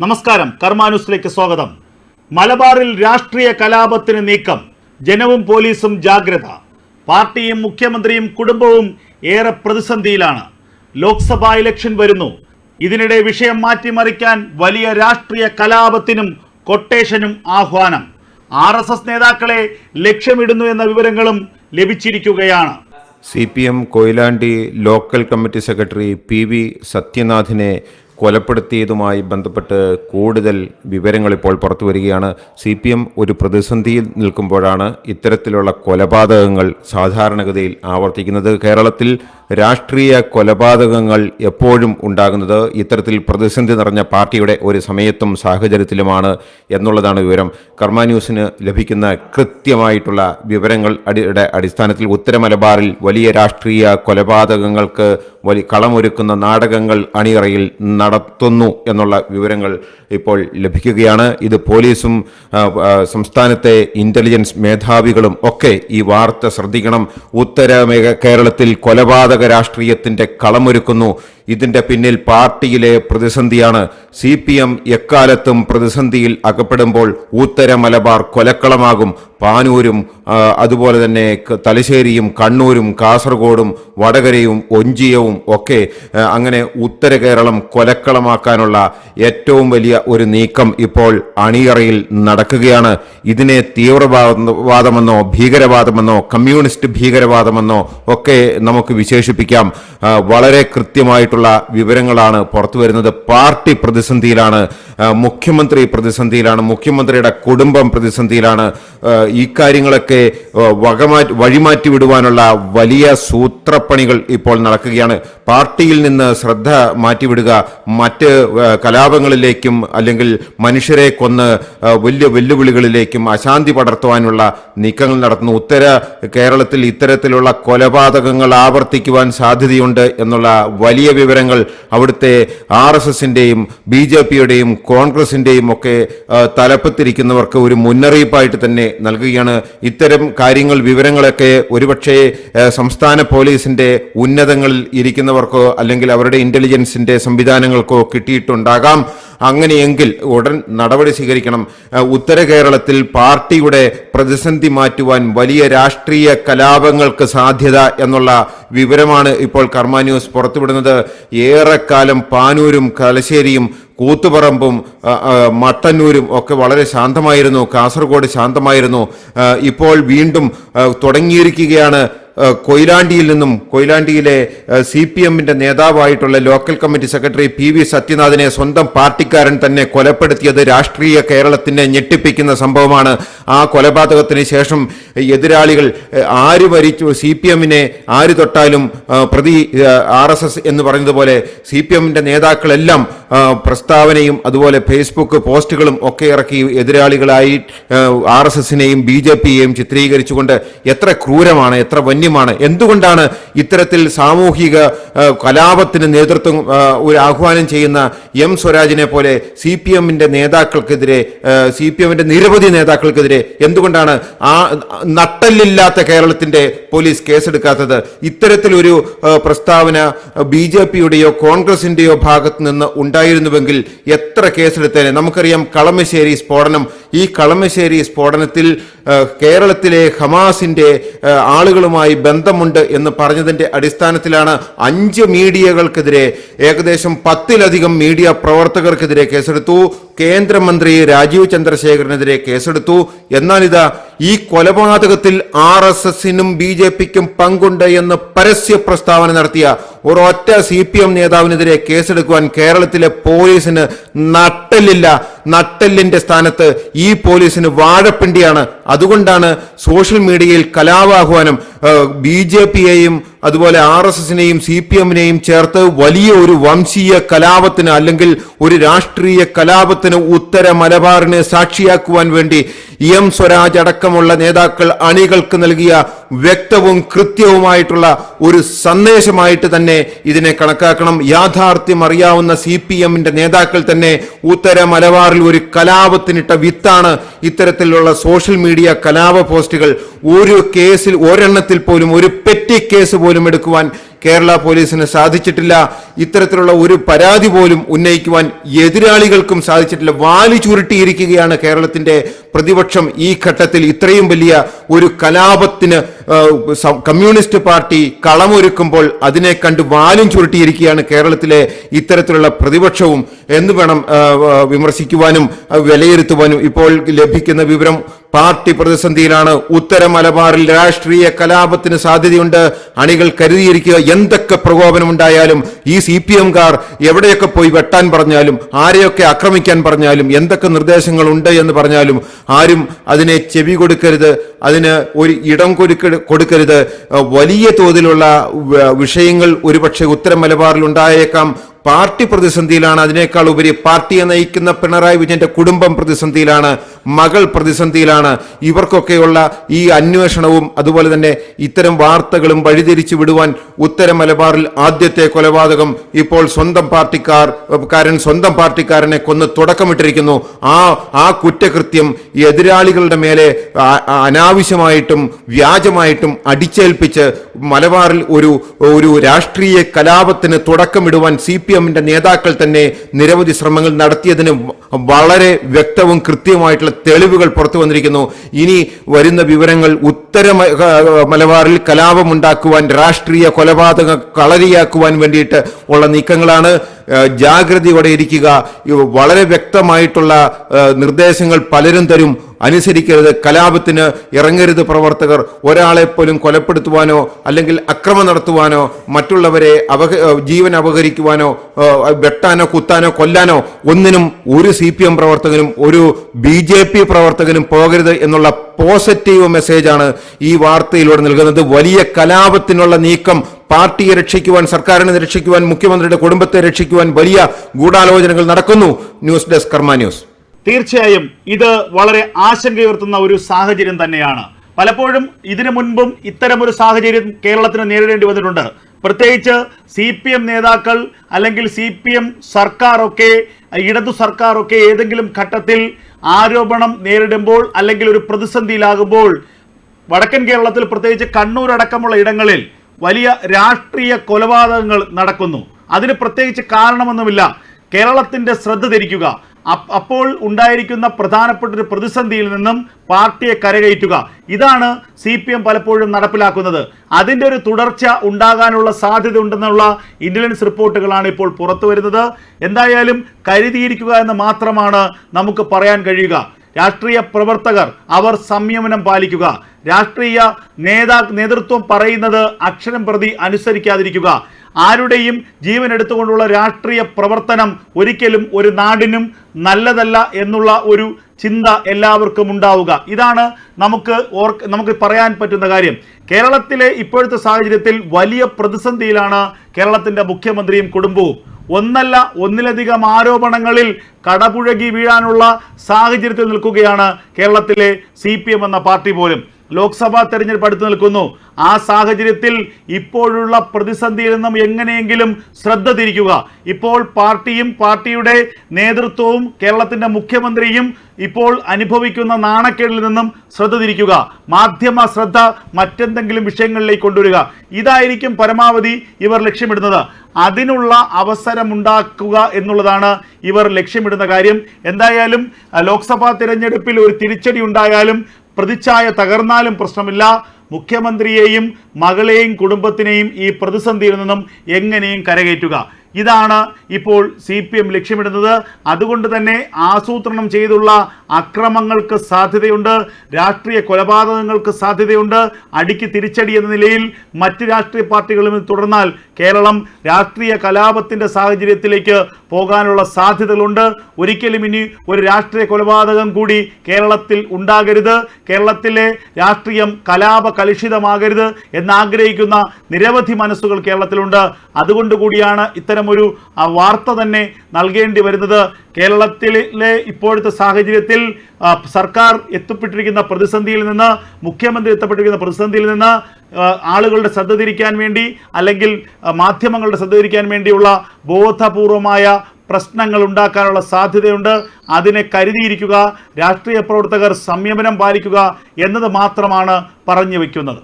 നമസ്കാരം. കർമാനുസിലേക്ക് സ്വാഗതം. മലബാറിൽ രാഷ്ട്രീയ കലാപത്തിന് നീക്കം. ജനവും പോലീസും ജാഗ്രത. പാർട്ടിയും മുഖ്യമന്ത്രിയും കുടുംബവും ഏറെ പ്രതിസന്ധിയിലാണ്. ലോക്സഭാ ഇലക്ഷൻ വരുന്നു. ഇതിനിടെ വിഷയം മാറ്റിമറിക്കാൻ വലിയ രാഷ്ട്രീയ കലാപത്തിനും കൊട്ടേഷനും ആഹ്വാനം. ആർ എസ് എസ് നേതാക്കളെ ലക്ഷ്യമിടുന്നു എന്ന വിവരങ്ങളും ലഭിച്ചിരിക്കുകയാണ്. C P M Koyilandy local committee secretary P V സത്യനാഥിനെ കൊലപ്പെടുത്തിയതുമായി ബന്ധപ്പെട്ട് കൂടുതൽ വിവരങ്ങൾ ഇപ്പോൾ പുറത്തു വരികയാണ്. സി പി എം ഒരു പ്രതിസന്ധിയിൽ നിൽക്കുമ്പോഴാണ് ഇത്തരത്തിലുള്ള കൊലപാതകങ്ങൾ സാധാരണഗതിയിൽ ആവർത്തിക്കുന്നത്. കേരളത്തിൽ രാഷ്ട്രീയ കൊലപാതകങ്ങൾ എപ്പോഴും ഉണ്ടാകുന്നത് ഇത്തരത്തിൽ പ്രതിസന്ധി നിറഞ്ഞ പാർട്ടിയുടെ ഒരു സമയത്തും സാഹചര്യത്തിലുമാണ് എന്നുള്ളതാണ് വിവരം. കർമ്മ ന്യൂസിന് ലഭിക്കുന്ന കൃത്യമായിട്ടുള്ള വിവരങ്ങൾ അടിയുടെ അടിസ്ഥാനത്തിൽ ഉത്തര മലബാറിൽ വലിയ രാഷ്ട്രീയ കൊലപാതകങ്ങൾക്ക് വലിയ കളമൊരുക്കുന്ന നാടകങ്ങൾ അണിയറയിൽ നടത്തുന്നു എന്നുള്ള വിവരങ്ങൾ ഇപ്പോൾ ലഭിക്കുകയാണ്. ഇത് പോലീസും സംസ്ഥാനത്തെ ഇന്റലിജൻസ് മേധാവികളും ഒക്കെ ഈ വാർത്ത ശ്രദ്ധിക്കണം. ഉത്തര കേരളത്തിൽ കൊലപാതക രാഷ്ട്രീയത്തിന്റെ കളമൊരുക്കുന്നു. ഇതിന്റെ പിന്നിൽ പാർട്ടിയിലെ പ്രതിസന്ധിയാണ്. സി പി എം എക്കാലത്തും പ്രതിസന്ധിയിൽ അകപ്പെടുമ്പോൾ ഉത്തര മലബാർ കൊലക്കളമാകും. പാനൂരും അതുപോലെ തന്നെ തലശ്ശേരിയും കണ്ണൂരും കാസർഗോഡും വടകരയും ഒഞ്ചിയവും ഒക്കെ അങ്ങനെ ഉത്തര കേരളം കൊലക്കളമാക്കാനുള്ള ഏറ്റവും വലിയ ഒരു നീക്കം ഇപ്പോൾ അണിയറയിൽ നടക്കുകയാണ്. ഇതിനെ തീവ്രവാദമെന്നോ ഭീകരവാദമെന്നോ കമ്മ്യൂണിസ്റ്റ് ഭീകരവാദമെന്നോ ഒക്കെ നമുക്ക് വിശേഷിപ്പിക്കാം. വളരെ കൃത്യമായിട്ടുള്ള വിവരങ്ങളാണ് പുറത്തു വരുന്നത്. പാർട്ടി പ്രതിസന്ധിയിലാണ് മുഖ്യമന്ത്രി പ്രതിസന്ധിയിലാണ് മുഖ്യമന്ത്രിയുടെ കുടുംബം പ്രതിസന്ധിയിലാണ് ഈ കാര്യങ്ങളൊക്കെ വകമാറ്റി വഴിമാറ്റി വിടുവാനുള്ള വലിയ സൂത്രപ്പണികൾ ഇപ്പോൾ നടക്കുകയാണ്. പാർട്ടിയിൽ നിന്ന് ശ്രദ്ധ മാറ്റിവിടുക മറ്റ് കലാപങ്ങളിലേക്കും അല്ലെങ്കിൽ മനുഷ്യരെ കൊന്ന് വലിയ വെല്ലുവിളികളിലേക്കും അശാന്തി പടർത്തുവാനുള്ള നീക്കങ്ങൾ നടത്തുന്നു. ഉത്തര കേരളത്തിൽ ഇത്തരത്തിലുള്ള കൊലപാതകങ്ങൾ ആവർത്തിക്കുവാൻ സാധ്യതയുണ്ട് എന്നുള്ള വലിയ വിവരങ്ങൾ അവിടുത്തെ ആർ എസ് എസിന്റെയും ബി ജെ പിയുടെയും കോൺഗ്രസിന്റെയും ഒക്കെ തലപ്പത്തിരിക്കുന്നവർക്ക് ഒരു മുന്നറിയിപ്പായിട്ട് തന്നെ നൽകുകയാണ്. ഇത്തരം കാര്യങ്ങൾ വിവരങ്ങളൊക്കെ ഒരുപക്ഷെ സംസ്ഥാന പോലീസിന്റെ ഉന്നതങ്ങളിൽ ഇരിക്കുന്നവർക്കോ അല്ലെങ്കിൽ അവരുടെ ഇന്റലിജൻസിന്റെ സംവിധാനങ്ങൾക്കോ കിട്ടിയിട്ടുണ്ടാകാം. അങ്ങനെയെങ്കിൽ ഉടൻ നടപടി സ്വീകരിക്കണം. ഉത്തര കേരളത്തിൽ പാർട്ടിയുടെ പ്രതിസന്ധി മാറ്റുവാൻ വലിയ രാഷ്ട്രീയ കലാപങ്ങൾക്ക് സാധ്യത എന്നുള്ള വിവരമാണ് ഇപ്പോൾ കർമ്മ ന്യൂസ് പുറത്തുവിടുന്നത്. ഏറെക്കാലം പാനൂരും കലശ്ശേരിയും കൂത്തുപറമ്പും മട്ടന്നൂരും ഒക്കെ വളരെ ശാന്തമായിരുന്നു. കാസർഗോഡ് ശാന്തമായിരുന്നു. ഇപ്പോൾ വീണ്ടും തുടങ്ങിയിരിക്കുകയാണ്. കൊയിലാണ്ടിയിൽ നിന്നും കൊയിലാണ്ടിയിലെ സി പി എമ്മിന്റെ നേതാവായിട്ടുള്ള local committee secretary P V സത്യനാഥിനെ സ്വന്തം പാർട്ടിക്കാരൻ തന്നെ കൊലപ്പെടുത്തിയത് രാഷ്ട്രീയ കേരളത്തിനെ ഞെട്ടിപ്പിക്കുന്ന സംഭവമാണ് ആ കൊലപാതകത്തിന് ശേഷം എതിരാളികൾ ആര് മരിച്ചു സി പി എമ്മിനെ ആര് തൊട്ടാലും പ്രതി ആർ എസ് എസ് എന്ന് പറഞ്ഞതുപോലെ സി പി എമ്മിന്റെ നേതാക്കളെല്ലാം പ്രസ്താവനയും അതുപോലെ ഫേസ്ബുക്ക് പോസ്റ്റുകളും ഒക്കെ ഇറക്കി എതിരാളികളായി ആർ എസ് എസിനെയും ബി ജെ പിയെയും ചിത്രീകരിച്ചുകൊണ്ട് എത്ര ക്രൂരമാണ് എത്ര വന്യമാണ് എന്തുകൊണ്ടാണ് ഇത്തരത്തിൽ സാമൂഹിക കലാപത്തിന് നേതൃത്വം ഒരു ആഹ്വാനം ചെയ്യുന്ന എം സ്വരാജിനെ പോലെ സി പി എമ്മിന്റെ നേതാക്കൾക്കെതിരെ സി പി എമ്മിന്റെ നിരവധി നേതാക്കൾക്കെതിരെ എന്തുകൊണ്ടാണ് ആ നട്ടല്ലില്ലാത്ത കേരളത്തിന്റെ പോലീസ് കേസെടുക്കാത്തത്? ഇത്തരത്തിലൊരു പ്രസ്താവന ബി ജെ പിയുടെയോ കോൺഗ്രസിന്റെയോ ഭാഗത്ത് നിന്ന് ഉണ്ടായിരുന്നുവെങ്കിൽ എത്ര കേസെടുത്തേനെ? നമുക്കറിയാം കളമശ്ശേരി സ്ഫോടനം ഈ കളമശ്ശേരി സ്ഫോടനത്തിൽ കേരളത്തിലെ ഹമാസിന്റെ ആളുകളുമായി ബന്ധമുണ്ട് എന്ന് പറഞ്ഞതിന്റെ അടിസ്ഥാനത്തിലാണ് അഞ്ച് മീഡിയകൾക്കെതിരെ ഏകദേശം പത്തിലധികം മീഡിയ പ്രവർത്തകർക്കെതിരെ കേസെടുത്തു. കേന്ദ്രമന്ത്രി രാജീവ് ചന്ദ്രശേഖരനെതിരെ കേസെടുത്തു. എന്നാൽ ഇതാ ഈ കൊലപാതകത്തിൽ ആർ എസ് എസിനും ബി ജെ പിക്കും പങ്കുണ്ട് എന്ന് പരസ്യ പ്രസ്താവന നടത്തിയ ഒരൊറ്റ സി പി എം നേതാവിനെതിരെ കേസെടുക്കുവാൻ കേരളത്തിലെ പോലീസിന് നട്ടല്ലില്ല. നട്ടെല്ലിന്റെ സ്ഥാനത്ത് ഈ പോലീസിന് വാഴപ്പിണ്ടിയാണ്. അതുകൊണ്ടാണ് സോഷ്യൽ മീഡിയയിൽ കലാവാഹ്വാനം ബി ജെ പിയെയും അതുപോലെ ആർ എസ് എസിനെയും സി പി എമ്മിനെയും ചേർത്ത് വലിയ ഒരു വംശീയ കലാപത്തിന് അല്ലെങ്കിൽ ഒരു രാഷ്ട്രീയ കലാപത്തിന് ഉത്തര മലബാറിനെ സാക്ഷിയാക്കുവാൻ വേണ്ടി എം സ്വരാജ് അടക്കമുള്ള നേതാക്കൾ അണികൾക്ക് നൽകിയ വ്യക്തവും കൃത്യവുമായിട്ടുള്ള ഒരു സന്ദേശമായിട്ട് തന്നെ ഇതിനെ കണക്കാക്കണം. യാഥാർത്ഥ്യം അറിയാവുന്ന സി പി എമ്മിന്റെ നേതാക്കൾ തന്നെ ഉത്തര മലബാറിൽ ഒരു കലാപത്തിനിട്ട വിത്താണ് ഇത്തരത്തിലുള്ള സോഷ്യൽ മീഡിയ കലാപ പോസ്റ്റുകൾ. ഒരു കേസിൽ ഒരെണ്ണത്തിൽ പോലും ഒരു പെറ്റി കേസ് പോലും എടുക്കുവാൻ കേരള പോലീസിന് സാധിച്ചിട്ടില്ല. ഇത്തരത്തിലുള്ള ഒരു പരാതി പോലും ഉന്നയിക്കുവാൻ എതിരാളികൾക്കും സാധിച്ചിട്ടില്ല. വാലി ചുരുട്ടിയിരിക്കുകയാണ് കേരളത്തിന്റെ പ്രതിപക്ഷം ഈ ഘട്ടത്തിൽ. ഇത്രയും വലിയ ഒരു കലാപത്തിന് കമ്മ്യൂണിസ്റ്റ് പാർട്ടി കളമൊരുക്കുമ്പോൾ അതിനെ കണ്ട് വാലും ചുരുട്ടിയിരിക്കുകയാണ് കേരളത്തിലെ ഇത്തരത്തിലുള്ള പ്രതിപക്ഷവും എന്ന് വേണം വിമർശിക്കുവാനും വിലയിരുത്തുവാനും ഇപ്പോൾ ലഭിക്കുന്ന വിവരം പാർട്ടി പ്രതിസന്ധിയിലാണ് ഉത്തര മലബാറിൽ രാഷ്ട്രീയ കലാപത്തിന് സാധ്യതയുണ്ട്. അണികൾ കരുതിയിരിക്കുക എന്തൊക്കെ പ്രകോപനമുണ്ടായാലും ഈ സി പി എംകാർ എവിടെയൊക്കെ പോയി വെട്ടാൻ പറഞ്ഞാലും ആരെയൊക്കെ ആക്രമിക്കാൻ പറഞ്ഞാലും എന്തൊക്കെ നിർദ്ദേശങ്ങൾ ഉണ്ട് എന്ന് പറഞ്ഞാലും ആരും അതിനെ ചെവി കൊടുക്കരുത് അതിന് ഒരു ഇടം കൊടുക്ക കൊടുക്കരുത്. വലിയ തോതിലുള്ള വിഷയങ്ങൾ ഒരുപക്ഷെ ഉത്തര മലബാറിൽ ഉണ്ടായേക്കാം. പാർട്ടി പ്രതിസന്ധിയിലാണ് അതിനേക്കാൾ ഉപരി പാർട്ടിയെ നയിക്കുന്ന പിണറായി വിജയന്റെ കുടുംബം പ്രതിസന്ധിയിലാണ് മകൾ പ്രതിസന്ധിയിലാണ്. ഇവർക്കൊക്കെയുള്ള ഈ അന്വേഷണവും അതുപോലെ തന്നെ ഇത്തരം വാർത്തകളും വഴിതിരിച്ചു വിടുവാൻ ഉത്തര മലബാറിൽ ആദ്യത്തെ കൊലപാതകം ഇപ്പോൾ സ്വന്തം പാർട്ടിക്കാർ കാരൻ സ്വന്തം പാർട്ടിക്കാരനെ കൊന്ന് തുടക്കമിട്ടിരിക്കുന്നു. ആ ആ കുറ്റകൃത്യം എതിരാളികളുടെ മേലെ അനാവശ്യമായിട്ടും വ്യാജമായിട്ടും അടിച്ചേൽപ്പിച്ച് മലബാറിൽ ഒരു ഒരു രാഷ്ട്രീയ കലാപത്തിന് തുടക്കമിടുവാൻ സി പി എമ്മിന്റെ നേതാക്കൾ തന്നെ നിരവധി ശ്രമങ്ങൾ നടത്തിയതിന് വളരെ വ്യക്തവും കൃത്യവുമായിട്ടുള്ള തെളിവുകൾ പുറത്തു വന്നിരിക്കുന്നു. ഇനി വരുന്ന വിവരങ്ങൾ ഉത്തര മലബാറിൽ കലാപമുണ്ടാക്കുവാൻ രാഷ്ട്രീയ കൊലപാതക കളരിയാക്കുവാൻ വേണ്ടിയിട്ട് ഉള്ള നീക്കങ്ങളാണ്. ജാഗ്രതയോടെ ഇരിക്കുക. വളരെ വ്യക്തമായിട്ടുള്ള നിർദ്ദേശങ്ങൾ പലരും തരും. അനുസരിക്കരുത്. കലാപത്തിന് ഇറങ്ങരുത് പ്രവർത്തകർ. ഒരാളെ പോലും കൊലപ്പെടുത്തുവാനോ അല്ലെങ്കിൽ അക്രമം നടത്തുവാനോ മറ്റുള്ളവരെ അവഹ ജീവൻ അപഹരിക്കുവാനോ വെട്ടാനോ കുത്താനോ കൊല്ലാനോ ഒന്നിനും ഒരു സി പ്രവർത്തകനും ഒരു ബി പ്രവർത്തകനും പോകരുത് എന്നുള്ള പോസിറ്റീവ് മെസ്സേജാണ് ഈ വാർത്തയിലൂടെ നൽകുന്നത്. വലിയ കലാപത്തിനുള്ള നീക്കം പാർട്ടിയെ രക്ഷിക്കുവാൻ സർക്കാരിനെ രക്ഷിക്കുവാൻ മുഖ്യമന്ത്രിയുടെ കുടുംബത്തെ രക്ഷിക്കുവാൻ വലിയ ഗൂഢാലോചനകൾ നടക്കുന്നു. News desk Karma news. തീർച്ചയായും ഇത് വളരെ ആശങ്കയുയർത്തുന്ന ഒരു സാഹചര്യം തന്നെയാണ്. പലപ്പോഴും ഇതിനു മുൻപും ഇത്തരം ഒരു സാഹചര്യം കേരളത്തിന് നേരിടേണ്ടി വന്നിട്ടുണ്ട്. പ്രത്യേകിച്ച് സി പി എം നേതാക്കൾ അല്ലെങ്കിൽ സി പി എം സർക്കാരൊക്കെ ഇടതു സർക്കാരൊക്കെ ഏതെങ്കിലും ഘട്ടത്തിൽ ആരോപണം നേരിടുമ്പോൾ അല്ലെങ്കിൽ ഒരു പ്രതിസന്ധിയിലാകുമ്പോൾ വടക്കൻ കേരളത്തിൽ പ്രത്യേകിച്ച് കണ്ണൂർ അടക്കമുള്ള ഇടങ്ങളിൽ വലിയ രാഷ്ട്രീയ കൊലപാതകങ്ങൾ നടക്കുന്നു. അതിന് പ്രത്യേകിച്ച് കാരണമൊന്നുമില്ല. കേരളത്തിന്റെ ശ്രദ്ധ തിരിക്കുക അപ്പോൾ ഉണ്ടായിരിക്കുന്ന പ്രധാനപ്പെട്ട ഒരു പ്രതിസന്ധിയിൽ നിന്നും പാർട്ടിയെ കരകയറ്റുക. ഇതാണ് സി പി എം പലപ്പോഴും നടപ്പിലാക്കുന്നത്. അതിന്റെ ഒരു തുടർച്ച ഉണ്ടാകാനുള്ള സാധ്യത ഉണ്ടെന്നുള്ള ഇന്റലിജൻസ് റിപ്പോർട്ടുകളാണ് ഇപ്പോൾ പുറത്തു വരുന്നത്. എന്തായാലും കരുതിയിരിക്കുക എന്ന് മാത്രമാണ് നമുക്ക് പറയാൻ കഴിയുക. രാഷ്ട്രീയ പ്രവർത്തകർ അവർ സംയമനം പാലിക്കുക. രാഷ്ട്രീയ നേതാ നേതൃത്വം പറയുന്നത് അക്ഷരം പ്രതി അനുസരിക്കാതിരിക്കുക. ആരുടെയും ജീവൻ എടുത്തുകൊണ്ടുള്ള രാഷ്ട്രീയ പ്രവർത്തനം ഒരിക്കലും ഒരു നാടിനും നല്ലതല്ല എന്നുള്ള ഒരു ചിന്ത എല്ലാവർക്കും ഉണ്ടാവുക. ഇതാണ് നമുക്ക് ഓർ നമുക്ക് പറയാൻ പറ്റുന്ന കാര്യം. കേരളത്തിലെ ഇപ്പോഴത്തെ സാഹചര്യത്തിൽ വലിയ പ്രതിസന്ധിയിലാണ് കേരളത്തിന്റെ മുഖ്യമന്ത്രിയും കുടുംബവും. ഒന്നല്ല ഒന്നിലധികം ആരോപണങ്ങളിൽ കടപുഴകി വീഴാനുള്ള സാഹചര്യത്തിൽ നിൽക്കുകയാണ് കേരളത്തിലെ സി എന്ന പാർട്ടി പോലും. ലോക്സഭാ തെരഞ്ഞെടുപ്പ് അടുത്ത് നിൽക്കുന്നു. ആ സാഹചര്യത്തിൽ ഇപ്പോഴുള്ള പ്രതിസന്ധിയിൽ നിന്നും എങ്ങനെയെങ്കിലും ശ്രദ്ധ തിരിക്കുക. ഇപ്പോൾ പാർട്ടിയും പാർട്ടിയുടെ നേതൃത്വവും കേരളത്തിന്റെ മുഖ്യമന്ത്രിയും ഇപ്പോൾ അനുഭവിക്കുന്ന നാണക്കേടിൽ നിന്നും ശ്രദ്ധ തിരിക്കുക. മാധ്യമ ശ്രദ്ധ മറ്റെന്തെങ്കിലും വിഷയങ്ങളിലേക്ക് കൊണ്ടുവരിക. ഇതായിരിക്കും പരമാവധി ഇവർ ലക്ഷ്യമിടുന്നത്. അതിനുള്ള അവസരമുണ്ടാക്കുക എന്നുള്ളതാണ് ഇവർ ലക്ഷ്യമിടുന്ന കാര്യം. എന്തായാലും ലോക്സഭാ തിരഞ്ഞെടുപ്പിൽ ഒരു തിരിച്ചടി ഉണ്ടായാലും പ്രതിച്ഛായ തകർന്നാലും പ്രശ്നമില്ല. മുഖ്യമന്ത്രിയെയും മകളെയും കുടുംബത്തിനെയും ഈ പ്രതിസന്ധിയിൽ നിന്നും എങ്ങനെയും കരകയറ്റുക. ഇതാണ് ഇപ്പോൾ സി പി എം ലക്ഷ്യമിടുന്നത്. അതുകൊണ്ട് തന്നെ ആസൂത്രണം ചെയ്തുള്ള അക്രമങ്ങൾക്ക് സാധ്യതയുണ്ട് രാഷ്ട്രീയ കൊലപാതകങ്ങൾക്ക് സാധ്യതയുണ്ട്. അടിക്ക് തിരിച്ചടി എന്ന നിലയിൽ മറ്റ് രാഷ്ട്രീയ പാർട്ടികളും തുടർന്നാൽ കേരളം രാഷ്ട്രീയ കലാപത്തിന്റെ സാഹചര്യത്തിലേക്ക് പോകാനുള്ള സാധ്യതകളുണ്ട്. ഒരിക്കലും ഇനി ഒരു രാഷ്ട്രീയ കൊലപാതകം കൂടി കേരളത്തിൽ ഉണ്ടാകരുത്. കേരളത്തിലെ രാഷ്ട്രീയം കലാപ കലുഷിതമാകരുത് എന്നാഗ്രഹിക്കുന്ന നിരവധി മനസ്സുകൾ കേരളത്തിലുണ്ട്. അതുകൊണ്ട് കൂടിയാണ് ഇത്തരമൊരു വാർത്ത തന്നെ നൽകേണ്ടി വരുന്നത്. കേരളത്തിലെ ഇപ്പോഴത്തെ സാഹചര്യത്തിൽ സർക്കാർ എത്തപ്പെട്ടിരിക്കുന്ന പ്രതിസന്ധിയിൽ നിന്ന് മുഖ്യമന്ത്രി എത്തപ്പെട്ടിരിക്കുന്ന പ്രതിസന്ധിയിൽ നിന്ന് ആളുകളുടെ ശ്രദ്ധ തിരിക്കാൻ വേണ്ടി അല്ലെങ്കിൽ മാധ്യമങ്ങളുടെ ശ്രദ്ധ തിരിക്കാൻ വേണ്ടിയുള്ള ബോധപൂർവമായ പ്രശ്നങ്ങൾ ഉണ്ടാക്കാനുള്ള സാധ്യതയുണ്ട്. അതിനെ കരുതിയിരിക്കുക രാഷ്ട്രീയ പ്രവർത്തകർ സംയമനം പാലിക്കുക എന്നത് മാത്രമാണ് പറഞ്ഞു വയ്ക്കുന്നത്